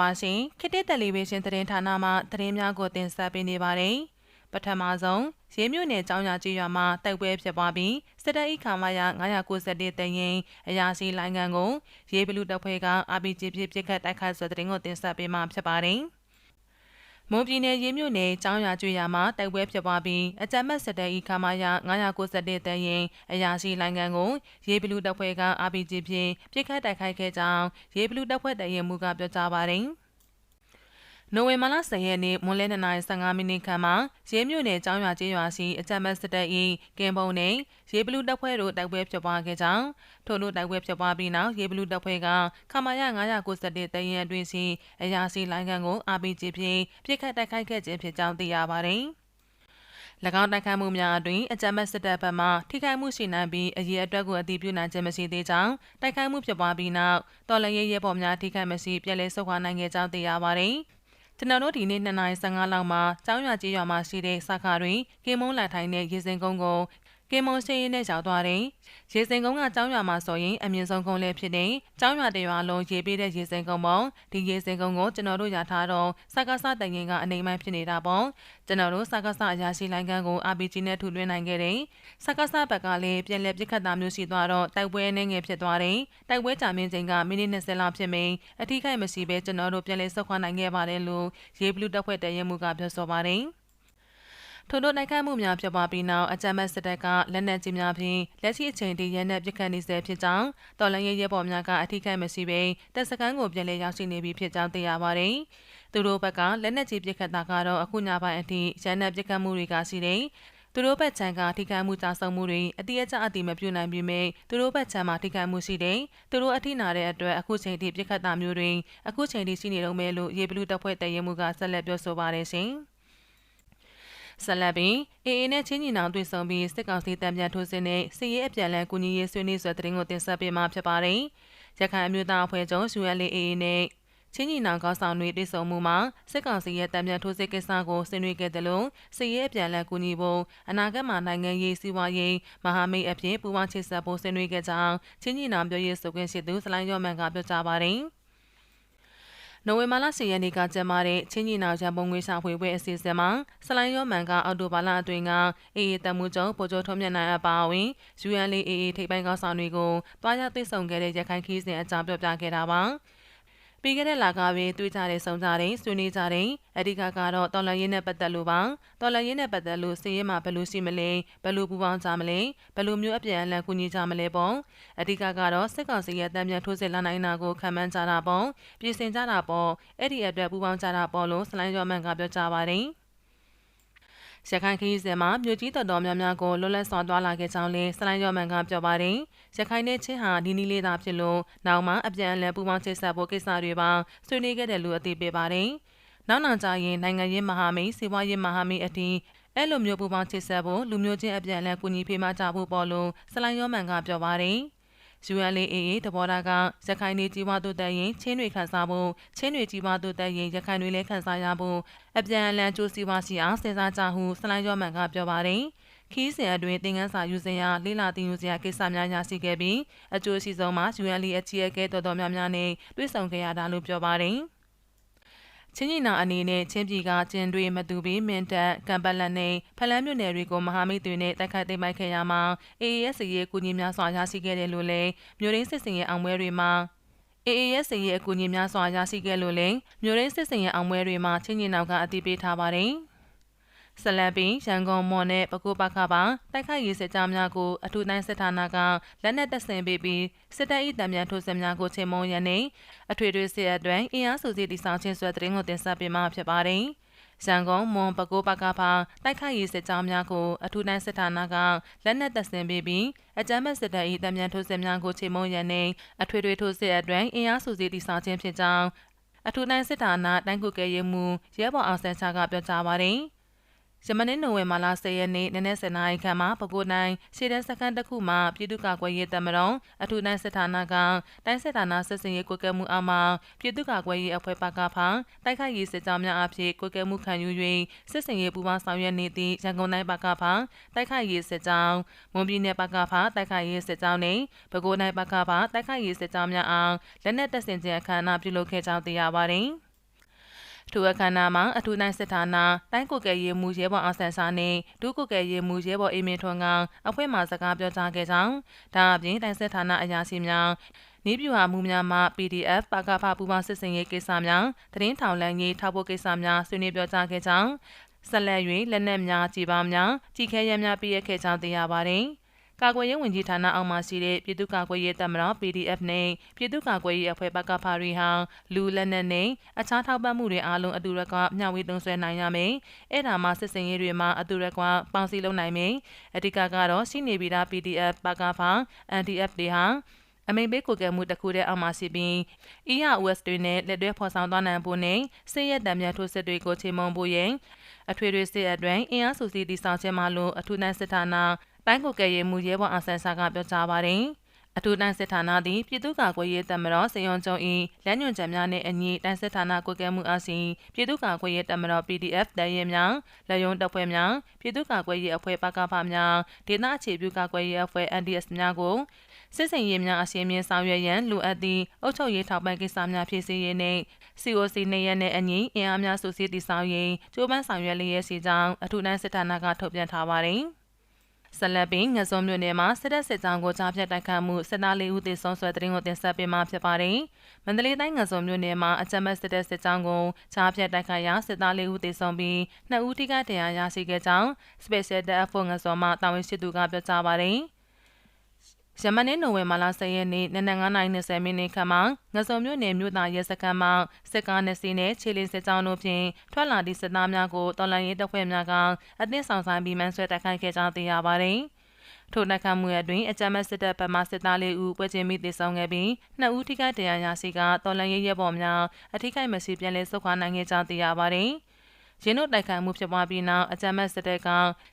ပါရှင်ခေတ္တတယ်လီဗေးရှင်းသတင်းဌာနမှသတင်းများကိုတင်ဆက်ပေးနေပါတယ်ပထမဆုံးရေးမြို့နယ်ကျောင်းရာကြီးရွာမှာတိုက်ပွဲဖြစ်ပွားပြီးစစ်တပ်၏ခါမရ991တရင်အရာရှိလိုင်းငံကိုရေးဘလူတပ်ဖွဲ့က RPG ဖြစ်ပစ်ခတ်တိုက်ခိုက်ဆိုတဲ့သတင်းကိုတင်ဆက်ပေးမှာဖြစ်ပါတယ် မွန်ပြည်နယ်ရေးမြို့နယ်ကျောင်းရွာကျွော်မှာတိုက်ပွဲဖြစ်ပွားပြီးအကြမ်းမဲ့စစ်တပ်၏ခါမရ991တရင်အရာရှိလိုင်းငံကိုရေးဘလူတပ်ဖွဲ့က RPG ဖြင့်ပစ်ခတ်တိုက်ခိုက်ခဲ့ကြောင်းရေးဘလူတပ်ဖွဲ့တရင်မူကပြောကြားပါတယ်။ နိုဝင်ဘာလ10ရက်နေ့မွန်းလယ်2:15မိနစ်ခန့်မှာရဲမြို့နယ်ကျောင်းရွာကျေးရွာရှိအကြမ်းမဲ့စစ်တပ်၏ကင်ပုံနှင့်ရေဘလူးတပ်ဖွဲ့တို့တိုက်ပွဲဖြစ်ပွားခဲ့ကြောင်းထို့လိုတိုက်ပွဲဖြစ်ပွားပြီးနောက်ရေဘလူးတပ်ဖွဲ့ကခမာယ991တရင်အတွင်းရှိအရာရှိလိုင်းကန်ကို RPG ဖြင့်ပြစ်ခတ်တိုက်ခိုက်ခဲ့ခြင်းဖြစ်ကြောင်းသိရပါသည်။၎င်းတိုက်ခိုက်မှုများအတွင်အကြမ်းမဲ့စစ်တပ်ဘက်မှထိခိုက်မှုရှိနိုင်ပြီးအရေးအတွက်ကိုအတည်ပြုနိုင်ခြင်းမရှိသေးကြောင်းတိုက်ခိုက်မှုဖြစ်ပွားပြီးနောက်တော်လရဲရဲပေါ်များထိခိုက်မရှိပြည်လဲဆုတ်ခွာနိုင်ခဲ့ကြောင်းသိရပါသည်။ ကျွန်တော်တို့ဒီနေ့2:15လောက်မှာကျောင်းရွာကြီးရွာမှာရှိတဲ့စခါတွင်ကင်းမုံလာထိုင်တဲ့ရေစင်ကုန်းကို ကင်းမုံရှိရင်နဲ့ရောက်သွားတယ်။ရေစင်ကုန်းကကျောင်းရွာမှာဆိုရင်အမြင့်ဆုံးကုန်းလည်းဖြစ်တဲ့ကျောင်းရွာတရွာလုံးရေပေးတဲ့ရေစင်ကုန်းပေါ့။ဒီရေစင်ကုန်းကိုကျွန်တော်တို့ရထားတော့စကားစတိုင်ရင်ကအနေမှန်ဖြစ်နေတာပေါ့။ကျွန်တော်တို့စကားစအရာရှိလိုင်းကန်းကို RPG နဲ့ထူလွှင့်နိုင်ခဲ့တယ်။စကားစဘက်ကလည်းပြန်လည်ပြစ်ခတ်တာမျိုးရှိသွားတော့တိုက်ပွဲနဲ့ငယ်ဖြစ်သွားတယ်။တိုက်ပွဲကြာမြင့်ချိန်ကမိနစ်20လောက်ဖြစ်မိအထီးခိုက်မရှိဘဲကျွန်တော်တို့ပြန်လည်ဆုတ်ခွာနိုင်ခဲ့ပါတယ်လို့ရေဘလူးတပ်ဖွဲ့တရဲမှုကပြောဆိုပါတယ်။ ထို့သောတိုက်ခိုက်မှုများဖြစ်ပွားပြီးနောက်အကြမ်းဖက်စစ်တပ်ကလက်နက်ကြီးများဖြင့်လက်ရှိအချိန်ထိရဲနက်ပစ်ခတ်နေဆဲဖြစ်ကြောင်းတော်လှန်ရေးရဲဘော်များကအထိခိုက်မရှိဘဲတပ်စခန်းကိုပြန်လည်ရောက်ရှိနေပြီဖြစ်ကြောင်းသိရပါတယ်။သူတို့ဘက်ကလက်နက်ကြီးပစ်ခတ်တာကတော့အခုညပိုင်းအထိရဲနက်ပစ်ခတ်မှုတွေကရှိတယ်သူတို့ဘက်ချမ်းကထိခိုက်မှုကြာဆုံးမှုတွေအတိအကျအတိမပြုနိုင်ပြီမဲ့သူတို့ဘက်ချမ်းမှာထိခိုက်မှုရှိတယ်။သူတို့အထိနာတဲ့အတွက်အခုချိန်ထိပြစ်ခတ်တာမျိုးတွေအခုချိန်ထိရှိနေတော့မယ်လို့ရေဘလူးတပ်ဖွဲ့တရဲမှုကဆက်လက်ပြောဆိုပါတယ်ရှင်။ ဆက်လက်ပြီးအေအေနဲ့ချင်းညီနောင်တွေ့ဆုံပြီးစစ်ကောင်စီတံပြန်ထိုးစစ်နဲ့စစ်ရေးအပြန်လည်ကူညီရေးဆွေးနွေးဆိုတဲ့တင်ကိုတင်ဆက်ပေးမှာဖြစ်ပါတယ်။ရခိုင်အမျိုးသားအဖွဲ့ချုပ် ULA နဲ့ချင်းညီနောင်ကောင်းဆောင်တွေတွေ့ဆုံမှုမှာစစ်ကောင်စီရဲ့တံပြန်ထိုးစစ်ကိစ္စကိုဆွေးနွေးခဲ့တယ်လို့စစ်ရေးအပြန်လည်ကူညီဖို့အနာဂတ်မှာနိုင်ငံရေးစီးပွားရေးမဟာမိတ်အဖြစ်ပူးပေါင်းချိတ်ဆက်ဖို့ဆွေးနွေးခဲ့ကြောင်းချင်းညီနောင်ပြောရေးဆိုခွင့်ရှိသူစလိုင်းရော့မန်ကပြောကြားပါတယ်။ နိုဝင်ဘာလ10ရက်နေ့ကကျင်းပတဲ့ချင်းညီနောင်ရန်ပုံငွေစာဖွေပွဲအစီအစဉ်မှာဆလိုင်းရောမန်ကအော်တိုဘာလအတွင်းကအေအေတမှုချုပ်ပိုချိုထုံးမြတ်နိုင်အပါအဝင် UNLA အေအေထိပ်ပိုင်းကောင်းဆောင်တွေကိုတွားရောက်သိဆုံခဲ့တဲ့ရခိုင်ခီးစဉ်အကြောင်းပြောပြခဲ့တာပါ။ ပြီးခဲ့တဲ့လကပင်တွေ့ကြတဲ့ဆုံကြတဲ့ဆွေးနွေးကြတဲ့အဓိကကတော့တော်လန်ရေးနဲ့ပတ်သက်လို့ပါတော်လန်ရေးနဲ့ပတ်သက်လို့စီးရဲမှာဘယ်လိုရှိမလဲဘယ်လိုပူးပေါင်းကြမလဲဘယ်လိုမျိုးအပြန်အလှန်ကူညီကြမလဲပေါ့အဓိကကတော့စစ်ကောင်စီရဲ့တံပြန်ထိုးစစ်လာနိုင်တာကိုခံမှန်းကြတာပေါ့ပြည်စင်ကြတာပေါ့အဲ့ဒီအတွက်ပူးပေါင်းကြတာပေါ့လို့စလိုင်းရောမန်ကပြောကြပါတယ် ရခိုင်ခရီးစဉ်မှာမြို့ကြီးတော်တော်များများကိုလွတ်လပ်စွာသွားလာခဲ့ကြောင်းလည်းစလိုင်းရောမန်ကပြောပါတယ်။ရခိုင်နဲ့ချင်းဟာဒီနီးလေးသာဖြစ်လို့နောက်မှအပြန်အလှန်ပူးပေါင်းချိတ်ဆက်ဖို့ကိစ္စတွေပါဆွေးနွေးခဲ့တယ်လို့အသိပေးပါတယ်။နောက်နောက်ကျရင်နိုင်ငံရေးမဟာမိတ်စီးပွားရေးမဟာမိတ်အထိအဲ့လိုမျိုးပူးပေါင်းချိတ်ဆက်ဖို့လူမျိုးချင်းအပြန်အလှန်ကူညီဖေးမကြဖို့ပေါ်လို့စလိုင်းရောမန်ကပြောပါတယ်။ ULAA သဘောထားကရခိုင်နေကြီးပွားတိုးတက်ရင်ချင်းတွေခန်းစားဖို့ချင်းတွေကြီးပွားတိုးတက်ရင်ရခိုင်တွေလည်းခန်းစားရဖို့အပြန်အလှန်ကြိုးစီးပွားစီအောင်စဉ်းစားကြဟုစလိုင်းရော့မန်ကပြောပါတယ်ခီးစဉ်အတွင်းသင်ခန်းစာယူစရာလေးလာတင်ယူစရာကိစ္စများညာရှိခဲ့ပြီးအကျိုးရှိဆုံးမှာ UNL အကြီးအကဲတော်တော်များများနဲ့တွေ့ဆုံခဲ့ရတာလို့ပြောပါတယ်။ ချင်းညီနာအနေနဲ့ချင်းပြည်ကကျင်တွေမတူပြီးမင်းတပ်ကံပလက်နဲ့ဖလန်းမြို့နယ်တွေကိုမဟာမိတ်တွေနဲ့တိုက်ခိုက်သိမ်းပိုက်ခဲ့ရမှာ AAS ရဲ့ကူညီများစွာရရှိခဲ့တယ်လို့လည်းမြို့ရင်းစစ်စင်ရဲ့အောင်ပွဲတွေမှာ AAS ရဲ့အကူအညီများစွာရရှိခဲ့လို့လည်းမြို့ရင်းစစ်စင်ရဲ့အောင်ပွဲတွေမှာချင်းညီနောက်ကအတည်ပြုထားပါတယ်။ ဆလန်ပင်ရန်ကုန်မော်နဲ့ပကိုးပခပါတိုက်ခိုက်ရေးစစ်ကြောင်းများကိုအထူးတိုင်းစစ်ဌာနကလက်နက်တပ်ဆင်ပေးပြီးစစ်တပ်၏တံမြန်ထိုးစစ်များကိုချိန်မုံရန်နှင့်အထွေထွေစစ်အတွင်းအင်အားစုစည်းတည်ဆောင်ခြင်းဆွဲတဲ့ကိုတင်ဆက်ပေးမှာဖြစ်ပါတယ်။ရန်ကုန်မွန်ပကိုးပကဖာတိုက်ခိုက်ရေးစစ်ကြောင်းများကိုအထူးတိုင်းစစ်ဌာနကလက်နက်တပ်ဆင်ပေးပြီးအကြမ်းမဲ့စစ်တပ်၏တံမြန်ထိုးစစ်များကိုချိန်မုံရန်နှင့်အထွေထွေထိုးစစ်အတွင်းအင်အားစုစည်းတည်ဆောင်ခြင်းဖြစ်ကြောင်းအထူးတိုင်းစစ်ဌာနတိုင်းကုကဲရေးမှူးရဲဘော်အောင်ဆန်းချကပြောကြားပါတယ်။ ယမနေ့နိုဝင်ဘာလ10ရက်နေ့နနက်7:00နာရီခန့်မှာပဲခူးတိုင်းရှေ့တန်းစခန်းတစ်ခုမှာပြည်သူ့ကာကွယ်ရေးတပ်မတော်အထူးတိုင်းစစ်ဌာနကတိုင်းစစ်ဌာနစစ်စင်ရေးကွက်ကဲမှုအမှပြည်သူ့ကာကွယ်ရေးအဖွဲ့ပကဖာတိုက်ခိုက်ရေးစစ်ကြောင်းများအဖြစ်ကွက်ကဲမှုခံယူ၍စစ်စင်ရေးပူးပေါင်းဆောင်ရွက်နေသည့်ရန်ကုန်တိုင်းပကဖာတိုက်ခိုက်ရေးစစ်ကြောင်းမွန်ပြည်နယ်ပကဖာတိုက်ခိုက်ရေးစစ်ကြောင်းနှင့်ပဲခူးတိုင်းပကဖာတိုက်ခိုက်ရေးစစ်ကြောင်းများအားလက်နက်တပ်ဆင်ခြင်းအခမ်းအနားပြုလုပ်ခဲ့ကြောင်းသိရပါသည်။ ထိုအခမ်းအနားမှာအထူးနိုင်စစ်ဌာနတိုင်းကိုကယ်ရေးမှူးရဲဘော်အောင်ဆန်းစာနှင့်ဒုကိုကယ်ရေးမှူးရဲဘော်အေးမင်းထွန်းကအဖွဲ့မှစကားပြောကြားခဲ့ကြောင်းဒါအပြင်တိုင်းစစ်ဌာနအရာရှိများနေပြူဟာမှုများမှ PDF ပါကဖပူပေါင်းစစ်စင်ရေးကိစ္စများသတင်းထောင်လန်ရေးထောက်ဖို့ကိစ္စများဆွေးနွေးပြောကြားခဲ့ကြောင်းဆက်လက်၍လက်နက်များကြီးပါများကြီးခဲရဲများပြည့်ရခဲ့ကြောင်းသိရပါတယ်။ ကာကွယ်ရေးဝန်ကြီးဌာနအောက်မှာရှိတဲ့ပြည်သူ့ကာကွယ်ရေးတပ်မတော် PDF နဲ့ပြည်သူ့ကာကွယ်ရေးအဖွဲ့ဘက်ကဖာရီဟောင်းလူလက်နက်နဲ့အခြားထောက်ပံ့မှုတွေအားလုံးအတူတကွမျှဝေသုံးစွဲနိုင်ရမယ်။အဲ့ဒါမှစစ်စင်ရေးတွေမှာအတူတကွပေါင်းစည်းလုပ်နိုင်မယ်။အဓိကကတော့ရှိနေပြီးသား PDF ဘက်ကဖာ NDF တွေဟာအမိန်ပေးကိုကဲမှုတစ်ခုတည်းအောက်မှာရှိပြီး EROS တွေနဲ့လက်တွဲဖော်ဆောင်သွားနိုင်ဖို့နဲ့စစ်ရဲတံမြတ်ထိုးစစ်တွေကိုချိန်မုံဖို့ရင်အထွေထွေစစ်အတွင်းအင်အားစုစည်းတည်ဆောင်ခြင်းမှလို့အထူးတန်းစစ်ဌာန တိုင်းကိုကယ်ရေးမှုရဲဘော်အောင်ဆန်းစာကပြောကြားပါတယ်။အထူးတန်းစစ်ဌာနသည်ပြည်သူ့ကာကွယ်ရေးတပ်မတော်စေယုံကျုံ၏လက်ညွန်ချက်များနှင့်အညီတန်းစစ်ဌာနကွယ်ကဲမှုအစီပြည်သူ့ကာကွယ်ရေးတပ်မတော် PDF တရဲများလက်ယုံတပ်ဖွဲ့များပြည်သူ့ကာကွယ်ရေးအဖွဲ့ပကဖများဒေသအခြေပြုကာကွယ်ရေးအဖွဲ့ NDS များကိုစစ်စင်ရေးများအစီအမင်းဆောင်ရွက်ရန်လိုအပ်သည့်အုပ်ချုပ်ရေးထောက်ပံ့ကိစ္စများဖြည့်ဆည်းရေးနှင့် COC နေရနဲ့အညီအင်အားများစုစည်းတည်ဆောက်ရေးကြိုးပမ်းဆောင်ရွက်လျက်ရှိကြောင်းအထူးတန်းစစ်ဌာနကထုတ်ပြန်ထားပါတယ်။ ဆက်လက်ပြီးငစုံမြို့နယ်မှာစစ်တပ်စစ်ကြောင်းကိုကြားဖြတ်တိုက်ခတ်မှုစစ်သားလေးဦးသေဆုံးဆွဲတဲ့ရင်ကိုတင်ဆက်ပေးမှာဖြစ်ပါတယ်။မန္တလေးတိုင်းငစုံမြို့နယ်မှာအကြမ်းဖက်စစ်တပ်စစ်ကြောင်းကိုကြားဖြတ်တိုက်ခတ်ရာစစ်သားလေးဦးသေဆုံးပြီးနှစ်ဦးထိခိုက်ဒဏ်ရာရရှိခဲ့ကြောင်း Special Task Force ငစုံမှတာဝန်ရှိသူကပြောကြားပါတယ်။ ယမနေ့နိုဝင်ဘာလ10ရက်နေ့နနက်9:20မိနစ်ခန့်မှာငစုံမြို့နယ်မြို့သားရဲစခန်းမှာစစ်ကားနှစ်စီးနဲ့ခြေလင်းစစ်ကြောင်းတို့ဖြင့်ထွက်လာသည့်စစ်သားများကိုတော်လှန်ရေးတပ်ဖွဲ့များကအသင်းဆောင်ဆိုင်ပြီးမှန်းဆွဲတိုက်ခိုက်ခဲ့ကြောင်းသိရပါတယ်။ထိုတိုက်ခိုက်မှုအတွင်းအကြမ်းဖက်စစ်တပ်ဗမာစစ်သားလေးဦးပွဲချင်းမိသေဆုံးခဲ့ပြီးနှစ်ဦးထိခိုက်ဒဏ်ရာရရှိကတော်လှန်ရေးရဲဘော်များအထိခိုက်မရှိပြန်လည်ဆုတ်ခွာနိုင်ခဲ့ကြောင်းသိရပါတယ်။ ရင်းတို့တိုက်ခိုက်မှုဖြစ်ပွားပြီးနောက်အကြမ်းဖက်စစ်တပ်က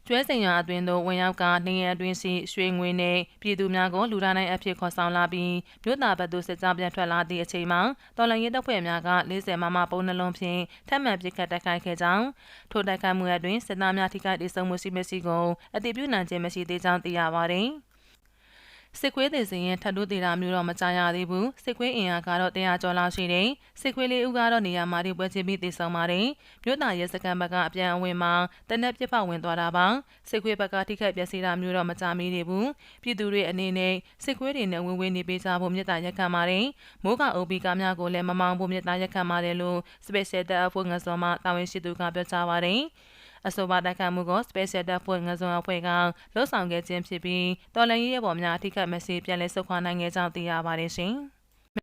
ကျွဲစင်ရွာအတွင်းသို့ဝင်ရောက်ကနေရန်အတွင်းရှိရွှေငွေနှင့်ပြည်သူများကိုလူဒါနိုင်အဖြစ်ခေါ်ဆောင်လာပြီးမြို့သားဘက်သို့စစ်ကြောင်းပြန်ထွက်လာသည့်အချိန်မှာတော်လှန်ရေးတပ်ဖွဲ့များက40မမပုံနှလုံးဖြင့်ထပ်မံပစ်ခတ်တိုက်ခိုက်ခဲ့ကြောင်းထိုတိုက်ခိုက်မှုအတွင်းစစ်သားများထိခိုက်ဒေဆုံးမှုရှိမရှိကိုအတည်ပြုနိုင်ခြင်းမရှိသေးကြောင်းသိရပါသည်။ စစ်ခွေးသေးစင်ရင်ထပ်တိုးသေးတာမျိုးတော့မကြားရသေးဘူးစစ်ခွေးအင်အားကတော့တရားကျော်လောက်ရှိတယ်စစ်ခွေးလေးဦးကတော့နေရာမှာဒီပွဲချင်းပြီးတည်ဆောင်ပါတယ်မြို့သားရဲစခန်းဘက်ကအပြန်အဝင်မှာတနက်ပြစ်ဖောက်ဝင်သွားတာပါစစ်ခွေးဘက်ကထိခိုက်ပျက်စီးတာမျိုးတော့မကြားမိသေးဘူးပြည်သူတွေအနေနဲ့စစ်ခွေးတွေနဲ့ဝင်ဝင်နေပေးကြဖို့မြစ်တာရက်ခံပါတယ်မိုးကအုပ်ပြီးကားများကိုလည်းမမောင်းဖို့မြစ်တာရက်ခံပါတယ်လို့ Special Task Force ငစောမှတာဝန်ရှိသူကပြောကြားပါတယ် အဆိုပါတိုက်ခိုက်မှုကို Special Task Force ငစုံအဖွဲ့ကလှုပ်ဆောင်ခဲ့ခြင်းဖြစ်ပြီးတော်လှန်ရေးရဲဘော်များအထိကမစီပြန်လည်ဆုတ်ခွာနိုင်ခဲ့ကြောင်းသိရပါတယ်ရှင်။